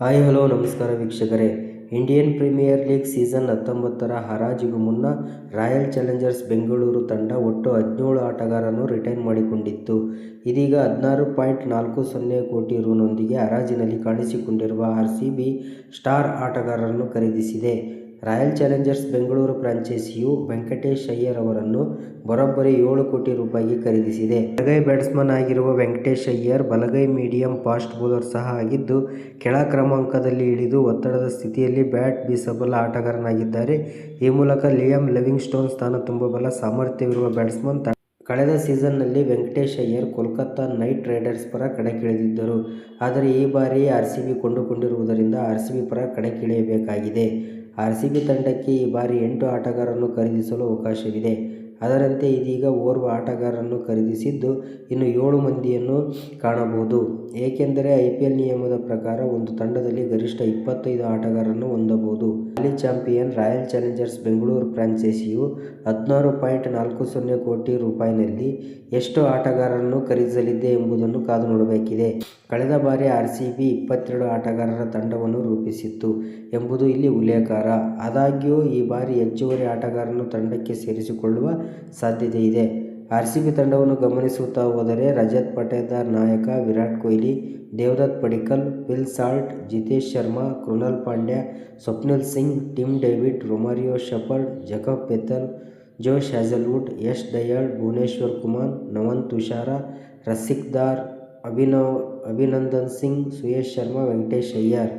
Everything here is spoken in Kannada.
ಹಾಯ್, ಹಲೋ, ನಮಸ್ಕಾರ ವೀಕ್ಷಕರೇ ಇಂಡಿಯನ್ ಪ್ರೀಮಿಯರ್ ಲೀಗ್ ಸೀಸನ್ ಹತ್ತೊಂಬತ್ತರ ಹರಾಜಿಗೂ ಮುನ್ನ ರಾಯಲ್ ಚಾಲೆಂಜರ್ಸ್ ಬೆಂಗಳೂರು ತಂಡ ಒಟ್ಟು ಹದಿನೇಳು ಆಟಗಾರರನ್ನು ರಿಟೈನ್ ಮಾಡಿಕೊಂಡಿತ್ತು. ಇದೀಗ ಹದಿನಾರು ಪಾಯಿಂಟ್ ನಾಲ್ಕು ಸೊನ್ನೆ ಕೋಟಿ ರೂನೊಂದಿಗೆ ಹರಾಜಿನಲ್ಲಿ ಕಾಣಿಸಿಕೊಂಡಿರುವ ಆರ್ ಸಿ ಬಿ ಸ್ಟಾರ್ ಆಟಗಾರರನ್ನು ಖರೀದಿಸಿದೆ. ರಾಯಲ್ ಚಾಲೆಂಜರ್ಸ್ ಬೆಂಗಳೂರು ಫ್ರಾಂಚೈಸಿಯು ವೆಂಕಟೇಶ್ ಅಯ್ಯರ್ ಅವರನ್ನು ಬರೋಬ್ಬರಿ ಏಳು ಕೋಟಿ ರೂಪಾಯಿಗೆ ಖರೀದಿಸಿದೆ. ಬಲಗೈ ಬ್ಯಾಟ್ಸ್ಮನ್ ಆಗಿರುವ ವೆಂಕಟೇಶ್ ಅಯ್ಯರ್ ಬಲಗೈ ಮೀಡಿಯಂ ಫಾಸ್ಟ್ ಬೌಲರ್ ಸಹ ಆಗಿದ್ದು, ಕೆಳ ಕ್ರಮಾಂಕದಲ್ಲಿ ಇಳಿದು ಒತ್ತಡದ ಸ್ಥಿತಿಯಲ್ಲಿ ಬ್ಯಾಟ್ ಬೀಸಬಲ್ಲ ಆಟಗಾರನಾಗಿದ್ದಾರೆ. ಈ ಮೂಲಕ ಲಿಯಾಮ್ ಲಿವಿಂಗ್ಸ್ಟೋನ್ ಸ್ಥಾನ ತುಂಬಬಲ್ಲ ಸಾಮರ್ಥ್ಯವಿರುವ ಬ್ಯಾಟ್ಸ್ಮನ್. ಕಳೆದ ಸೀಸನ್ನಲ್ಲಿ ವೆಂಕಟೇಶ್ ಅಯ್ಯರ್ ಕೋಲ್ಕತ್ತಾ ನೈಟ್ ರೈಡರ್ಸ್ ಪರ ಕಣಕ್ಕಿಳಿದಿದ್ದರು. ಆದರೆ ಈ ಬಾರಿ ಆರ್ ಸಿ ಬಿ ಕೊಂಡುಕೊಂಡಿರುವುದರಿಂದ ಆರ್ ಸಿ ಬಿ ಪರ ಕಣಕ್ಕಿಳಿಯಬೇಕಾಗಿದೆ. ಆರ್ಸಿಬಿ ತಂಡಕ್ಕೆ ಈ ಬಾರಿ ಎಂಟು ಆಟಗಾರರನ್ನು ಖರೀದಿಸಲು ಅವಕಾಶವಿದೆ. ಅದರಂತೆ ಇದೀಗ ಓರ್ವ ಆಟಗಾರರನ್ನು ಖರೀದಿಸಿದ್ದು, ಇನ್ನು ಏಳು ಮಂದಿಯನ್ನು ಕಾಣಬಹುದು. ಏಕೆಂದರೆ ಐಪಿಎಲ್ ನಿಯಮದ ಪ್ರಕಾರ ಒಂದು ತಂಡದಲ್ಲಿ ಗರಿಷ್ಠ ಇಪ್ಪತ್ತೈದು ಆಟಗಾರರನ್ನು ಹೊಂದಬಹುದು. ಹಾಲಿ ಚಾಂಪಿಯನ್ ರಾಯಲ್ ಚಾಲೆಂಜರ್ಸ್ ಬೆಂಗಳೂರು ಫ್ರಾಂಚೈಸಿಯು ಹದಿನಾರು ಪಾಯಿಂಟ್ ನಾಲ್ಕು ಸೊನ್ನೆ ಕೋಟಿ ರೂಪಾಯಿನಲ್ಲಿ ಎಷ್ಟು ಆಟಗಾರರನ್ನು ಖರೀದಿಸಲಿದೆ ಎಂಬುದನ್ನು ಕಾದು ನೋಡಬೇಕಿದೆ. ಕಳೆದ ಬಾರಿ ಆರ್ಸಿಬಿ ಇಪ್ಪತ್ತೆರಡು ಆಟಗಾರರ ತಂಡವನ್ನು ರೂಪಿಸಿತ್ತು ಎಂಬುದು ಇಲ್ಲಿ ಉಲ್ಲೇಖಾರ ಆದಾಗ್ಯೂ ಈ ಬಾರಿ ಹೆಚ್ಚುವರಿ ಆಟಗಾರರನ್ನು ತಂಡಕ್ಕೆ ಸೇರಿಸಿಕೊಳ್ಳುವ ಸಾಧ್ಯತೆ ಇದೆ. ಆರ್ ಸಿ ಬಿ ತಂಡವನ್ನು ಗಮನಿಸುತ್ತಾ ಹೋದರೆ ರಜತ್ ಪಟೇದಾರ್ ನಾಯಕ Virat Kohli, Devdutt Padikkal Will Salt, Jitesh Sharma, Krunal Pandya, Swapnil Singh, Tim David, Romario Shepherd Jacob Bethell Josh Hazlewood, Yash Dayal, Bhuvneshwar Kumar, Nuwan Thushara, Rasikh Dar, Abhinandan Singh, Suyash Sharma, Venkatesh Iyer